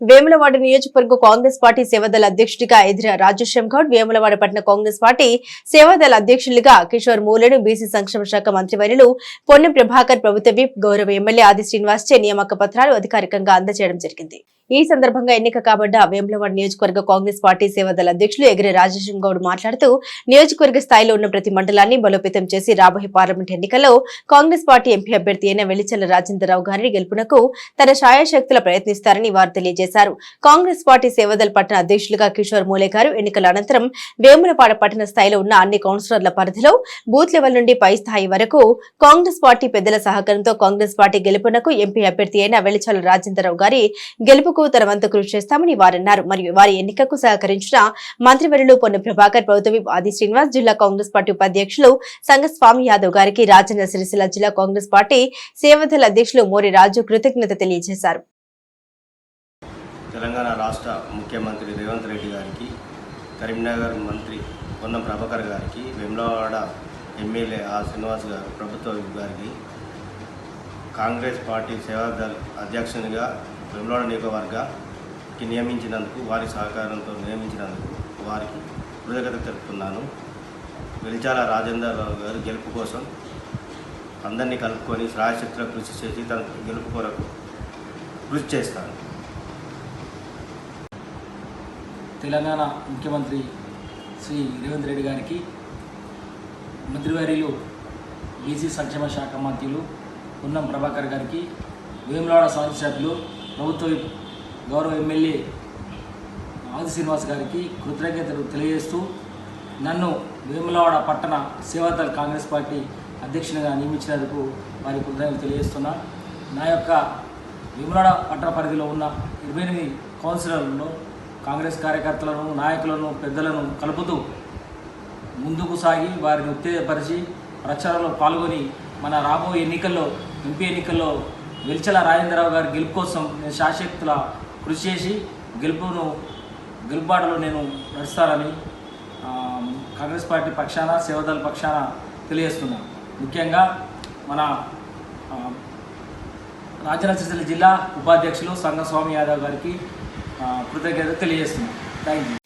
వేములవాడ నియోజకవర్గ కాంగ్రెస్ పార్టీ సేవాదళ అధ్యక్షుడిగా ఎదిర రాజేశ్వరం గౌడ్ వేములవాడ పట్టణ కాంగ్రెస్ పార్టీ సేవాదళ అధ్యక్షులుగా కిషోర్ మూలను బీసీ సంక్షేమ శాఖ మంత్రివర్యులు పొన్నం ప్రభాకర్ ప్రభుత్వ విప్ గౌరవ ఎమ్మెల్యే ఆది శ్రీనివాస్ చే నియామక పత్రాలు అధికారికంగా అందజేయడం జరిగింది. ఈ సందర్భంగా ఎన్నిక కాబడ్డ వేములవాడ నియోజకవర్గ కాంగ్రెస్ పార్టీ సేవాదళ అధ్యక్షులు ఎగిరి రాజేశ్వరం గౌడ్ మాట్లాడుతూ నియోజకవర్గ స్థాయిలో ఉన్న ప్రతి మండలాన్ని బలోపేతం చేసి రాబోయే పార్లమెంట్ ఎన్నికల్లో కాంగ్రెస్ పార్టీ ఎంపీ అభ్యర్థి అయిన వెలిచల్ల రాజేంద్రరావు గారిని గెలుపునకు తన శాయశక్తుల ప్రయత్నిస్తారని వారు తెలియజేశారు. కాంగ్రెస్ పార్టీ సేవదల్ పట్టణ అధ్యక్షులుగా కిషోర్ మూలే గారు ఎన్నికల అనంతరం వేములపాడ పట్టణ స్థాయిలో ఉన్న అన్ని కౌన్సిలర్ల పరిధిలో బూత్ లెవెల్ నుండి పై స్థాయి వరకు కాంగ్రెస్ పార్టీ పెద్దల సహకారంతో కాంగ్రెస్ పార్టీ గెలుపునకు ఎంపీ అభ్యర్థి అయిన వెలిచల్ల రాజేంద్రరావు గారి గెలుపుకు తన వంతు కృషి చేస్తామని వారన్నారు. మరియు వారి ఎన్నికకు సహకరించిన మంత్రివర్యులు పొన్న ప్రభాకర్ ప్రభుత్వ ఆది శ్రీనివాస్ జిల్లా కాంగ్రెస్ పార్టీ ఉపాధ్యక్షులు సంగస్వామి యాదవ్ గారికి రాజన్న సిరిసిల్ల జిల్లా కాంగ్రెస్ పార్టీ సేవదల అధ్యక్షులు మోరి రాజు కృతజ్ఞత తెలియజేశారు. రాష్ట్ర ముఖ్యమంత్రి రేవంత్ రెడ్డి గారికి కరీంనగర్ మంత్రి పొన్నం ప్రభాకర్ గారికి వెమ్లవాడ ఎమ్మెల్యే ఆ శ్రీనివాస్ గారు ప్రభుత్వ గారికి కాంగ్రెస్ పార్టీ సేవాదళ్ అధ్యక్షునిగా వెమ్లవాడ నియోజకవర్గకి నియమించినందుకు వారి సహకారంతో నియమించినందుకు వారికి కృతజ్ఞత తెలుపుతున్నాను. వెలిచాల రాజేందర్ గారు గెలుపు కోసం అందరినీ కలుపుకొని శ్రాయశక్తిలో కృషి చేసి తన గెలుపు కొరకు కృషి చేస్తాను. తెలంగాణ ముఖ్యమంత్రి శ్రీ రేవంత్ రెడ్డి గారికి మంత్రివర్యులు బీసీ సంక్షేమ శాఖ మంత్రులు పున్నం ప్రభాకర్ గారికి వేములవాడ సభ్యులు ప్రభుత్వ గౌరవ ఎమ్మెల్యే ఆది శ్రీనివాస్ గారికి కృతజ్ఞతలు తెలియజేస్తూ నన్ను వేములవాడ పట్టణ సేవాదళ కాంగ్రెస్ పార్టీ అధ్యక్షునిగా నియమించినందుకు వారి కృతజ్ఞతలు తెలియజేస్తున్నా. నా యొక్క వేములవాడ పట్టణ పరిధిలో ఉన్న ఇరవై ఎనిమిది కౌన్సిలర్లలో కాంగ్రెస్ కార్యకర్తలను నాయకులను పెద్దలను కలుపుతూ ముందుకు సాగి వారిని ఉత్తేజపరిచి ప్రచారంలో పాల్గొని మన రాబోయే ఎన్నికల్లో ఎంపీ ఎన్నికల్లో వెల్చల రాజేంద్రరావు గారి గెలుపు కోసం నేను శాశక్తుల కృషి చేసి గెలుపును గెలుపుబాటలో నేను నడుస్తానని కాంగ్రెస్ పార్టీ పక్షాన సేవదళ పక్షాన తెలియజేస్తున్నా ముఖ్యంగా మన ఆ, జిల్లా ఉపాధ్యక్షులు సంగస్వామి యాదవ్ గారికి కృతజ్ఞత తెలియజేస్తున్నాను థ్యాంక్ యూ